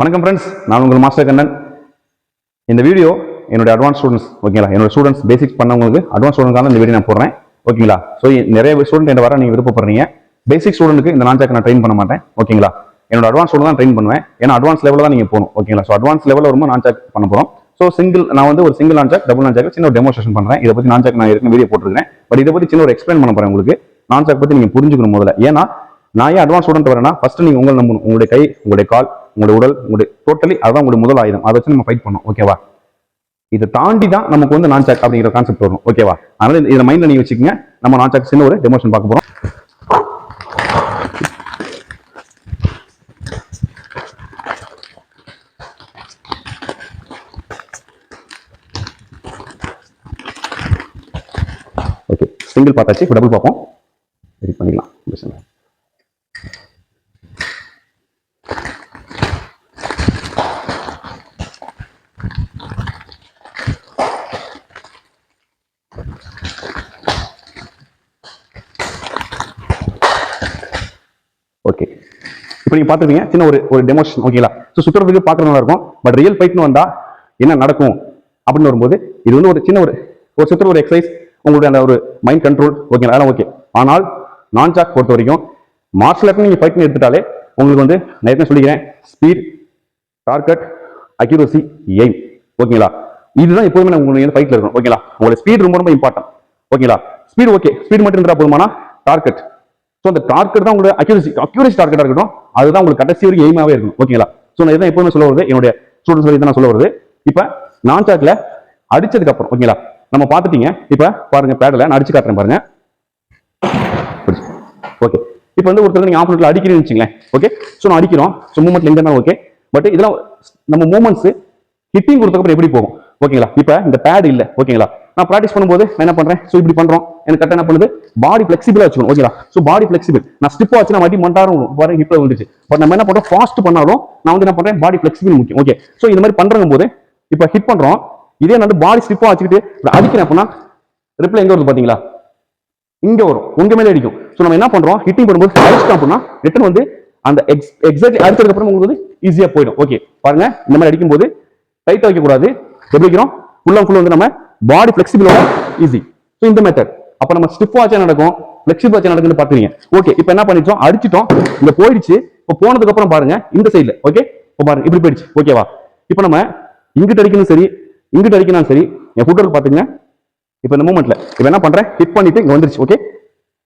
வணக்கம் ஃப்ரெண்ட்ஸ் நான் உங்கள் மாஸ்டர் கண்ணன். இந்த வீடியோ என்னுடைய அட்வான்ஸ் ஸ்டூடெண்ட்ஸ் ஓகேங்களா என்னோட ஸ்டூடெண்ட்ஸ் பேசிக்ஸ் பண்ணவங்களுக்கு அட்வான்ஸ் ஸ்டூடெண்ட்காக இந்த வீடியோ நான் போடுறேன் ஓகேங்களா ஸோ நிறைய ஸ்டூடெண்ட் என்ன வர நீங்கள் விருப்பப்படுறீங்க. பேசிக் ஸ்டூடெண்ட்டுக்கு இந்த நான்சாக்கு நான் ட்ரெயின் பண்ண மாட்டேன் ஓகேங்களா என்னோட அட்வான்ஸ் ஸ்டூடெண்ட் தான் ட்ரெயின் பண்ணுவேன். ஏன்னா அட்வான்ஸ் லெவலில் தான் நீங்கள் போகணும் ஓகேங்களா ஸோ அட்வான்ஸ் லெவலில் வரும்போது நான்சாக் பண்ண போகிறோம் ஸோ சிங்கிள் நான் வந்து ஒரு சிங்கிள் நான்சாக் டபுள் நான்சாக் சின்ன ஒரு டெமோஸ்ட்ரேஷன் பண்ணுறேன் இதை பற்றி நான்சாக் நான் இருக்கும் வீடியோ போட்டுருக்கேன் பட் இதை பற்றி சின்ன ஒரு எக்ஸ்பிளைன் பண்ண போகிறேன் உங்களுக்கு. நான்சாக் பற்றி நீங்கள் புரிஞ்சுக்கணும் முதல்ல. ஏன்னா நான் ஏன் அட்வான்ஸ் ஸ்டூடெண்ட் வரேன்னா ஃபஸ்ட்டு நீங்கள் உங்களை நம்பணும். உங்களுடைய கை உங்களுடைய கால் உங்களுடைய உடல் உங்களுடைய டோட்டலி அதான் உங்களுடைய முதல் ஆயுதம். அதை வச்சு நம்ம ஃபைட் பண்ணோம் ஓகேவா இதை தாண்டி தான் நமக்கு வந்து நான் சாக் அப்படிங்கிற கான்செப்ட் வரும் ஓகேவா அதனால இதை மைண்ட்ல நீங்க வச்சுக்கோங்க. நம்ம நான் சாக் சின்ன ஒரு டெமோஷன் பார்க்க போறோம். ஓகே சிங்கிள் பார்த்தாச்சு. இப்போ டபுள் பார்ப்போம். ரெடி பண்ணிக்கலாம். ஓகே. இப்போ நீங்க பார்த்துருப்பீங்க சின்ன ஒரு ஒரு டெமோஷன் ஓகேங்களா ஸோ சுற்றுறதுக்கு பார்க்குற நல்லா இருக்கும். பட் ரியல் ஃபைட்னு வந்தா என்ன நடக்கும்? அப்படின்னு வரும்போது இது வந்து ஒரு சின்ன ஒரு ஒரு சுற்றுற ஒரு எக்ஸசைஸ் உங்களுடைய அந்த ஒரு மைண்ட் கண்ட்ரோல் ஓகேங்களா அதெல்லாம் ஓகே ஆனால் நான் சாக் பொறுத்த வரைக்கும் மார்ஷல் ஆர்ட் நீங்கள் ஃபைட்னு எடுத்துட்டாலே உங்களுக்கு வந்து நான் ஏற்கனவே சொல்லிக்கிறேன் ஸ்பீட் டார்கெட் அக்யூரசி எய்ம் ஓகேங்களா இதுதான் எப்போதுமே நான் உங்களுக்கு ஃபைட்ல இருக்கணும் ஓகேங்களா உங்களோட ஸ்பீட் ரொம்ப ரொம்ப இம்பார்ட்டன்ட் ஓகேங்களா ஸ்பீட் ஓகே ஸ்பீட் மட்டும் இருந்தால் போதுமானா டார்கெட் ஸோ அந்த டார்கெட் தான் உங்களோட அக்யூரசி அக்யூரசி டார்கெட்டாக இருக்கட்டும். அதுதான் உங்களுக்கு கடைசி வரைக்கும் எய்மாவே இருக்கும் ஓகேங்களா ஸோ நான் இதான் எப்பவுமே சொல்ல வருது. என்னுடைய ஸ்டூடெண்ட்ஸ் வரைக்கும் தான் நான் சொல்ல வருது. இப்போ நான் சாட்டில் அடிச்சதுக்கு அப்புறம் ஓகேங்களா நம்ம பார்த்துட்டீங்க. இப்போ பாருங்க பேடலை நான் அடிச்சு காட்டுறேன் பாருங்க. ஓகே இப்போ வந்து ஒருத்தர் நீங்க ஆப்போனட்ல அடிக்கிறீங்கன்னு வச்சுங்களேன். ஓகே ஸோ நான் அடிக்கிறோம். ஸோ மூமெண்ட்ல தான் ஓகே பட் இதெல்லாம் நம்ம மூமெண்ட்ஸ் ஹிட்டிங் கொடுத்தக்கப்புறம் எப்படி போகும்? ஓகேங்களா இப்போ இந்த பேட் இல்லை. ஓகேங்களா நான் ப்ராக்டிஸ் பண்ணும்போது நான் என்ன பண்றேன்? ஸோ இப்படி பண்றோம். எனக்கு கரெக்டாக என்ன பண்ணுது? பாடி ஃபிளெக்சிபிளா வச்சுக்கணும். ஓகேங்களா ஸோ பாடி ஃபிளெக்சிபிள் நான் ஸ்டிப் வச்சு நான் வட்டி மண்டாரம் பாருங்க ஹிப்ல வந்துச்சு பட் நம்ம என்ன பண்ணுறோம் ஃபாஸ்ட் பண்ணாலும் நான் வந்து என்ன பண்றேன்? பாடி ஃபிளெக்சிபிள் முக்கியம் ஓகே ஸோ இந்த மாதிரி பண்றங்க போது இப்போ ஹிட் பண்றோம். இதே நான் வந்து பாடி ஸ்டிப்பாக வச்சுக்கிட்டு அடிக்கிறேன் அப்படின்னா ரிப்ளை எங்க வருது பாத்தீங்களா? இங்க வரும். உங்க மேலே அடிக்கும். ஸோ நம்ம என்ன பண்றோம்? ஹிட்டிங் பண்ணும்போது அடிச்சிட்டோம் அப்படின்னா ரிட்டன் வந்து அந்த எக்ஸ் எக்ஸாக்ட்லி அடிச்சதுக்கு அப்புறம் உங்களுக்கு வந்து போயிடும். ஓகே பாருங்க. இந்த மாதிரி அடிக்கும்போது டைட்டாக வைக்கக்கூடாது. எப்படி வைக்கிறோம்? ஃபுல்லாக ஃபுல்லாக வந்து நம்ம பாடி ஃபிளெக்சிபிளோட ஈஸி ஸோ இந்த மெத்தட் அப்ப நம்ம ஸ்டிஃப் ஆச்சா நடக்கும்? ஃபிளெக்சிபிள் ஆச்சா நடக்குன்னு பாத்துறீங்க ஓகே இப்போ என்ன பண்ணிட்டோம்? அடிச்சிட்டோம். இங்க போயிடுச்சு. இப்போ போனதுக்கு அப்புறம் பாருங்க இந்த சைடுல ஓகே இப்போ பாருங்க இப்படி போயிடுச்சு. ஓகேவா இப்போ நம்ம இங்கிட்டு அடிக்கணும் சரி இங்கிட்ட அடிக்கணும் சரி என் ஃபுட்டர் பாத்துங்க இப்போ இந்த மூமெண்ட்ல இப்போ என்ன பண்றேன்? ஹிட் பண்ணிட்டு இங்க வந்துருச்சு ஓகே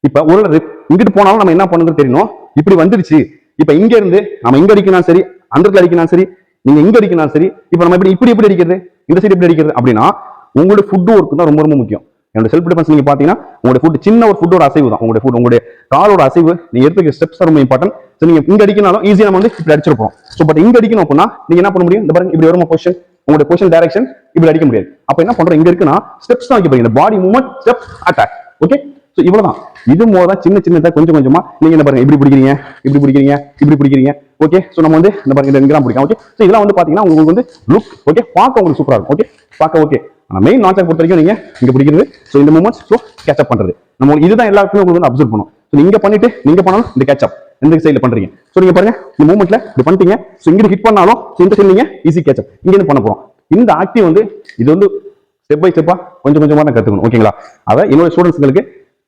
இப்போ ஒரு இங்கிட்டு போனாலும் நம்ம என்ன பண்ணுறது தெரியணும் இப்படி வந்துருச்சு. இப்போ இங்க இருந்து நம்ம இங்க அடிக்கணும் சரி அந்த இடத்துல அடிக்கணும் சரி நீங்க இங்க அடிக்கணும் சரி இப்போ நம்ம இப்படி இப்படி எப்படி அடிக்கிறது? இந்த சைடு எப்படி அடிக்கிறது அப்படின்னா உங்களுடைய ஃபுட் ஒர்க் தான் ரொம்ப ரொம்ப முக்கியம். என்னோட செல்ஃப் டிஃபென்ஸ் நீங்க பாத்தீங்கன்னா உங்களுடைய ஃபுட் சின்ன ஒரு ஃபுட்டோட அசைவு தான். உங்களுடைய ஃபுட் உங்களுடைய காலோட அசைவு நீங்க எடுத்துக்க ஸ்டெப்ஸ் ரொம்ப இம்பார்ட்டன்ட் ஸோ நீங்க இங்க அடிக்கனாலும் ஈஸியா நம்ம வந்து இப்படி அடிச்சிருப்போம் ஸோ பட் இங்க அடிக்கணும் அப்படின்னா நீங்க என்ன பண்ண முடியும்? இந்த பாருங்க இப்படி வருமா பொசிஷன் உங்களுடைய பொசிஷன் டைரக்ஷன் இப்படி அடிக்க முடியாது. அப்ப என்ன பண்றோம்? இங்க இருக்குன்னா ஸ்டெப்ஸ் தான் வைக்க போறீங்க body movement step attack okay so இவ்வளவுதான். இது மூலம் தான் சின்ன சின்னதாக கொஞ்சம் கொஞ்சமா நீங்க என்ன பாருங்க இப்படி பிடிக்கிறீங்க இப்படி பிடிக்கிறீங்க இப்படி பிடிக்கிறீங்க. ஓகே ஸோ நம்ம வந்து இந்த பாருங்க இந்த இங்கெல்லாம் பிடிக்கும் ஓகே ஸோ இதெல்லாம் வந்து பாத்தீங்கன்னா உங்களுக்கு வந்து லுக் ஓகே பார்க்க உங்களுக்கு சூப்பராக இருக்கும். ஓகே பார்க்க ஓகே ஆனால் மெயின் நாச்சை பொறுத்த வரைக்கும் நீங்கள் இங்கே பிடிக்கிறது. ஸோ இந்த மூமெண்ட்ஸ் ஸோ கேட்சப் பண்றது. நம்ம இதுதான் எல்லாருக்குமே உங்களுக்கு வந்து அப்சர்வ் பண்ணும் ஸோ நீங்கள் பண்ணிட்டு நீங்க பண்ணாலும் இந்த கேட்சப் எந்த சைடில் பண்றீங்க? ஸோ நீங்கள் பாருங்க இந்த மூமெண்ட்ல இப்படி பண்ணிட்டீங்க. ஸோ இங்கிட்டு ஹிட் பண்ணாலும் so இந்த சைடு நீங்கள் ஈஸி கேட்சப் இங்கேருந்து பண்ண போகிறோம் இந்த ஆக்டிவ் வந்து இது வந்து ஸ்டெப் பை ஸ்டெப்பாக கொஞ்சம் கொஞ்சமா தான் கற்றுக்கணும் ஓகேங்களா அதை என்னோட ஸ்டூடெண்ட்ஸ்களுக்கு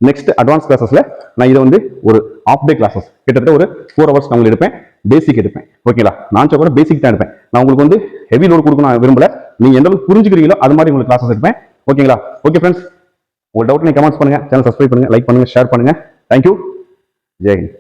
நெக்ஸ்ட் அட்வான்ஸ் கிளாஸஸ்ல நான் இதை வந்து ஒரு ஆஃப் டே கிளாஸஸ் கிட்டத்தட்ட ஒரு ஃபோர் ஹவர்ஸ் நான் உங்களுக்கு எடுப்பேன். பேசிக் எடுப்பேன். ஓகேங்களா நான் கூட பேசிக் தான் எடுப்பேன். நான் உங்களுக்கு வந்து ஹெவி லோடு கொடுக்கணும் நான் விரும்பல. நீங்க எந்த அளவுக்கு புரிஞ்சுக்கிறீங்களோ அது மாதிரி உங்களுக்கு கிளாஸஸ் எடுப்பேன். ஓகேங்களா ஓகே ஃப்ரெண்ட்ஸ் உங்க டவுட் நீங்க கமெண்ட்ஸ் பண்ணுங்க. சேனல் சப்ஸ்கிரைப் பண்ணுங்க லைக் பண்ணுங்க ஷேர் பண்ணுங்க. தேங்க்யூ ஜெயஹிந்த்